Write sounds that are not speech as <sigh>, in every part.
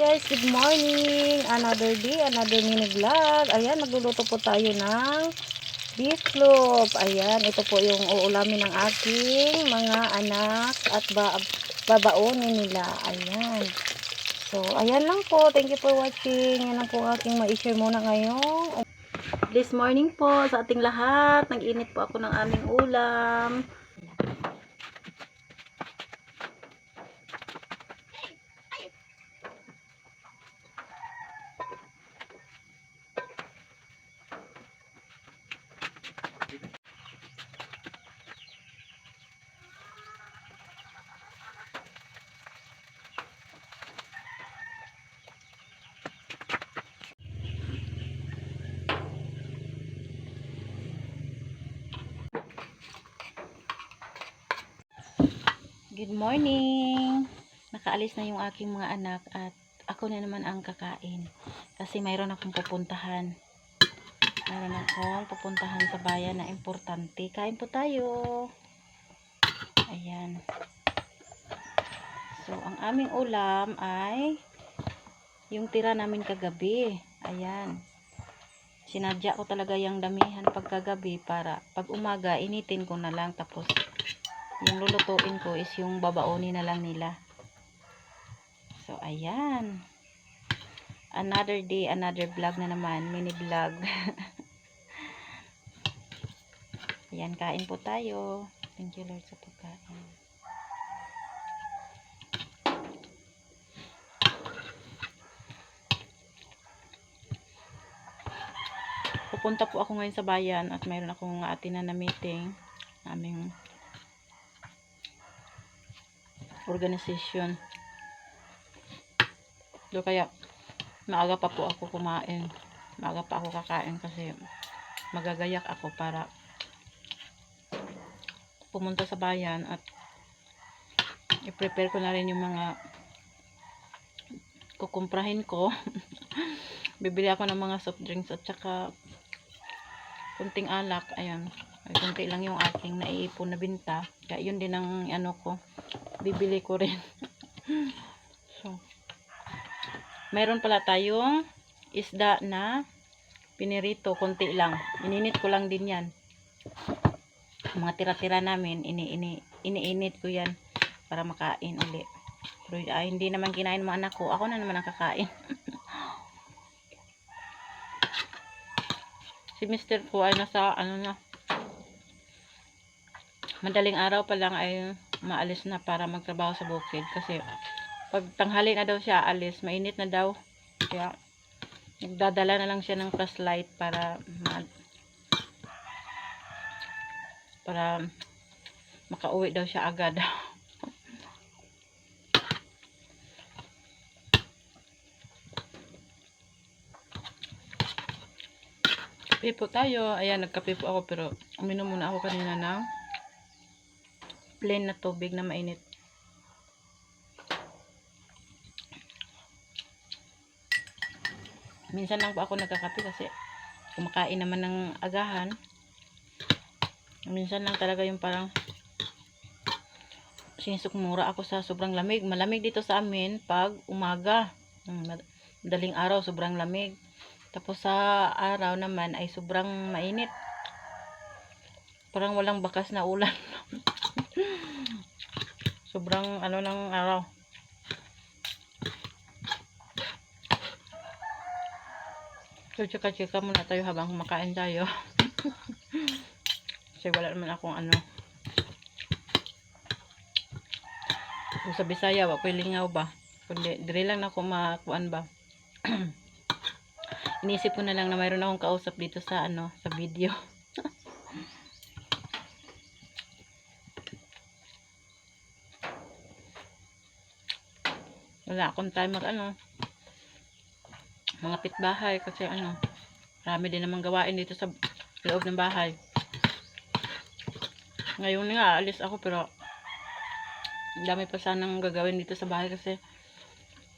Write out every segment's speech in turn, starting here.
guys, good morning. Another day, another mini vlog. Ayan, magluluto po tayo ng beef loaf. Ayan, ito po yung uulamin ng aking mga anak at ba babaonin nila. Ayan. So, ayan lang po. Thank you for watching. Yan lang po aking ma-share muna ngayon. This morning po sa ating lahat. Nag-init po ako ng aming ulam. Good morning! Nakaalis na yung aking mga anak at ako na naman ang kakain. Kasi mayroon akong pupuntahan. Mayroon akong pupuntahan sa bayan na importante. Kain po tayo! Ayan. So, ang aming ulam ay yung tira namin kagabi. Ayan. Sinadya ko talaga yung damihan pagkagabi para pag umaga initin ko na lang tapos yung lulutuin ko is yung babaoni na lang nila. So, ayan. Another day, another vlog na naman. Mini vlog. <laughs> ayan, kain po tayo. Thank you Lord sa pagkain. Pupunta po ako ngayon sa bayan at mayroon akong atinan na meeting. Aming organization. Do kaya maaga pa po ako kumain. Maaga pa ako kakain kasi magagayak ako para pumunta sa bayan at i-prepare ko na rin yung mga kukumprahin ko. <laughs> Bibili ako ng mga soft drinks at saka kunting alak. Ayan. Ay, kunti lang yung aking naiipon na binta. Kaya yun din ang ano ko bibili ko rin. <laughs> so, meron pala tayong isda na pinirito, konti lang. Ininit ko lang din yan. Mga tira-tira namin, ini, ini, iniinit ko yan para makain uli. Pero ay, hindi naman kinain mga anak ko. Ako na naman ang kakain. <laughs> si mister ko ay nasa, ano na, madaling araw pa lang ay maalis na para magtrabaho sa bukid kasi pag tanghali na daw siya alis. Mainit na daw. Kaya nagdadala na lang siya ng flashlight para para makauwi daw siya agad. <laughs> Kape tayo. Ayan nagkape po ako pero uminom muna ako kanina ng plain na tubig na mainit. Minsan lang po ako nagkakape kasi kumakain naman ng agahan. Minsan lang talaga yung parang sinisukmura ako sa sobrang lamig. Malamig dito sa amin pag umaga. Madaling araw, sobrang lamig. Tapos sa araw naman ay sobrang mainit. Parang walang bakas na ulan. <laughs> sobrang ano ng araw. So tsaka muna tayo habang kumakain tayo. <laughs> Kasi wala naman akong ano. Kung sa Bisaya wako lingaw ba? Kundi dire lang ako makuan ba? <clears throat> Inisip ko na lang na mayroon akong kausap dito sa ano sa video wala akong time mag ano mga pitbahay kasi ano marami din naman gawain dito sa loob ng bahay. Ngayon nga alis ako pero dami pa sanang gagawin dito sa bahay kasi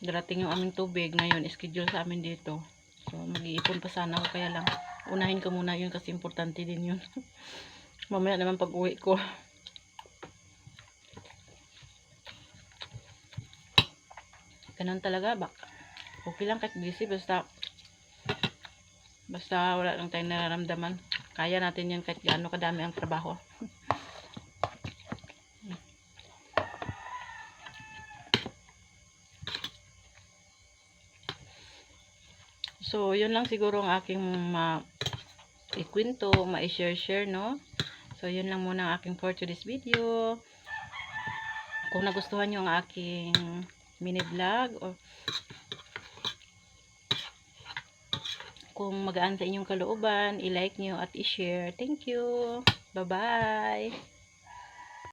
darating yung aming tubig. Ngayon schedule sa amin dito. So mag-iipon pa sana ako. Kaya lang unahin ko muna yun kasi importante din yun. <laughs> Mamaya naman pag uwi ko ganun talaga bak Okay lang kahit busy, basta basta wala lang tayong nararamdaman. Kaya natin yan kahit gaano kadami ang trabaho. So, yun lang siguro ang aking ma ikwento, ma-share-share, no? So, yun lang muna ang aking for today's video. Kung nagustuhan nyo ang aking mini vlog or kung magaan sa inyong kalooban, i-like nyo at i-share. Thank you. Bye-bye.